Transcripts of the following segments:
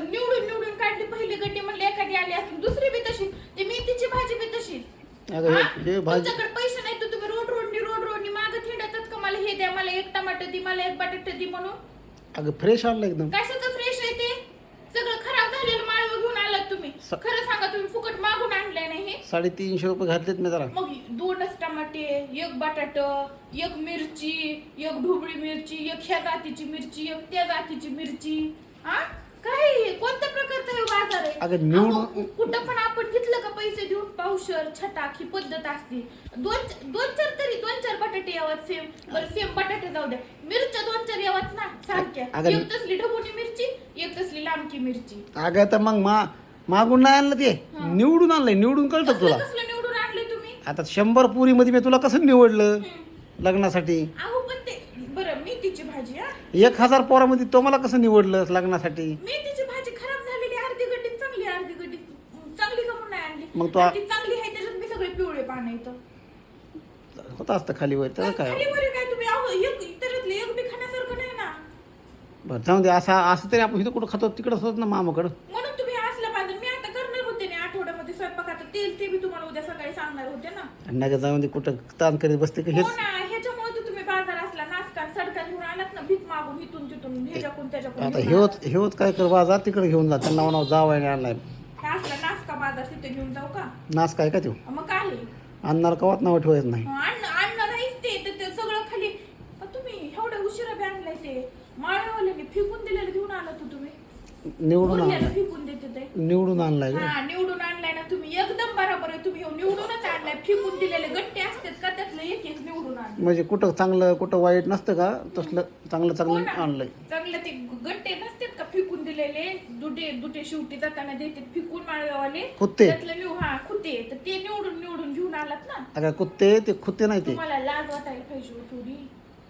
निवडून निवडून काढली पहिली गड्डी म्हणली एखादी आली असली दुसरी बी तशी ते मेथीची भाजी बी तशीच. तुमच्याकडे पैसे नाही तर तुम्ही रोड रोडनी रोड रोडनी मागं थिंडतात का? मला हे द्या मला एक टमाटर दे मला एक बटाटा दे म्हणून. अगं फ्रेश आणलं एकदम. कशाचं फ्रेश आहे ते? सगळं खराब झालेलं माळ घेऊन आलात तुम्ही. खरं सांगा तुम्ही फुकट मागून आणलंय नाही हे? साडेतीनशे रुपये घातलेत मी जरा. मग दोनच टमाटे एक बटाट एक मिरची एक ढोबळी मिरची एक ह्या जातीची मिरची एक त्या जातीची मिरची. हा? काय? कोणत्या प्रकारचा हे बाजार आहे? अगं निवडून- अहो, कुठं पण आपण घेतलं का पैसे देऊन पावशर छटाक ही पद्धत असते. दोन दोन चार तरी दोन चार बटाटे यावात सेम. बरं सेम बटाटे जाऊ द्या. मिरच्या दोन चार यावात ना सारख्या अगं- एक तसली ढबुनी मिरची एक तसली लांबकी मिरची. अगं तर मग मा मागून नाही आणलं ते. हा. निवडून आणलंय निवडून कळतं कसलं तुला. कसलं निवडून आणले तुम्ही? आता शंभर पुरीमध्ये मी तुला कसं निवडलं. लग्नासाठी? अहो पण ते बरं मेथीची भाजी हा एक हजार पोरामध्ये तो मला कसं निवडलं लग्नासाठी? मेथीची भाजी खराब झालेली अर्धी गड्डी चांगली अर्धी गड्डी चांगली का म्हणून नाही आणली? मग तो आ- ती चांगली आहे त्याच्यात मी सगळे पिवळे पान येतं होत असतं खाली वर त्याचं काय? खाली वर काय तुम्ही? अहो एक त्याच्यातलं एक बी खाण्यासारखं नाही ना. बरं जाऊ दे असं असं तरी आपण इथं कुठं खातो तिकडंच होत ना मामाकडं. म्हणून तुम्ही असलं पाहिजे मी आता करणार होते ना आठवड्यामध्ये स्वयंपाकाचं. तेल ते बी तुम्हाला उद्या सकाळी सांगणार होते ना. नाही का जाऊन दे कुठं ताण करीत बसते का हो हेच ना ह्याच्यामुळे तर तुम्ही बाजार असला नाचका सडका घेऊन आलात ना भीक मागून इथून तिथून ह्याच्याकडून त्याच्याकडून आता हेवत हेवत काय कर बाजार तिकडे घेऊन जा त्यांना नाव जावायने आणलाय आलात. हे असला नाचका बाजार तिथे घेऊन जाऊ का? नाच काय का तो? मग काय? आहे? आणणार कवात नाव ठेवायचं नाही? अन्न अन्न नाहीच ते तर ते सगळं खाली अ, तुम्ही एवढ्या उशिरा बी आणलाय ते. माळेवाल्याने फेकून दिलेलं घेऊन आला तू तुम्ही. निवडून उरलेलं आणलाय. फेकून देते ते. निवडून आणलाय का? हा निवडून तुम्ही हे निवडूनच आणलाय. फेकून दिलेले गट्टे असतात का त्यातलं एक एक निवडून आणलं म्हणजे कुठं चांगलं कुठं वाईट नसतं का? तसलं चांगलं हो चांगलं ना. आणलंय. चांगलं ते गट्टे नसतात का फेकून दिलेले? दुटे दुटे शेवटी जाताना देतात फेकून माळेवाले कुत्ते. त्यातलं निव हा कुत्ते तर ते निवडून निवडून घेऊन आलात ना. अगं कुत्ते ते कुत्ते नाही ते. तुम्हाला लाज वाटायला पाहिजे हो थोडी.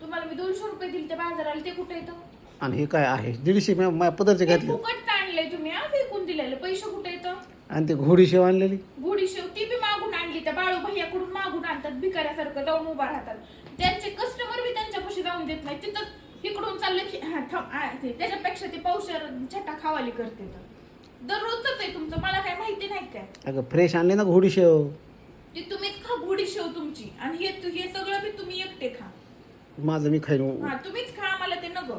तुम्हाला मी दोनशे रुपये दिले ते बाजाराला ते कुठे येतं? आणि हे काय आहे? दीडशे मी माझ्या पदरचे ते घातले. फुकट आणले तुम्ही हा फेकून दिलेले. पैसे कुठे येतं? आणि ते घोडी शेव आणलेली घोडी शेव ती बी मागून आणली त्या बाळू भैयाकडून मागून आणतात भिकाऱ्यासारखं जाऊन उभा राहतात. त्यांचे कस्टमर बी त्यांच्यापाशी जाऊन देत नाही तिथं इकडून चाललं की हा, थांब, त्याच्यापेक्षा ते पावशर छटा खावाली करते तर. दररोजच आहे तुमचं मला काय माहिती नाही काय. अगं फ्रेश आणले ना घोडी शेव. ती तुम्हीच खा घोडी शेव तुमची आणि हे तु- हे सगळं बी तुम्ही एकटे खा. माझं मी खाईन. हा तुम्हीच खा मला ते नको.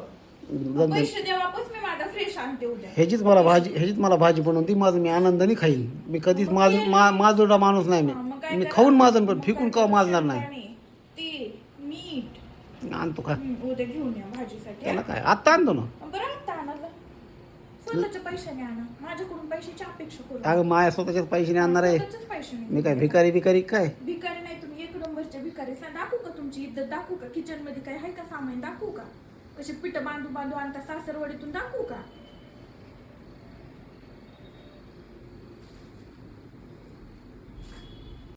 दे. पैसे द्या वापस मी माझा फ्रेश आणते उद्या. ह्याचीच मला भाजी ह्याचीच मला भाजी बनवून ती माझं मी आनंदाने खाईन. मी कधीच माझ मा- माझोडा माणूस नाही हा, काय मी? खाऊन माझं पण फिकून का करा? माझणार नाही? तेल मीठ. आणतो का? उद्या घेऊन या भाजीसाठी. त्याला काय? आत्ता आणतो ना? बरं आता आणा जा. स्वतःच्या पैशाने आणा. माझ्याकडून पैशाची अपेक्षा करू. अगं माया स्वतःच्याच पैशाने आणणार आहे. स्वतःच्याच पैशाने. मी काय भिकारी भिकारी काय? भिकारी नाही तुम्ही. एक नंबरच्या भिकारी. सा दाखवू का तुमची इज्जत? दाखवू का? किचनमध्ये काय आहे का सामान? दाखवू का? कसे पिठ बांधू बांधू आणता सासरवडीत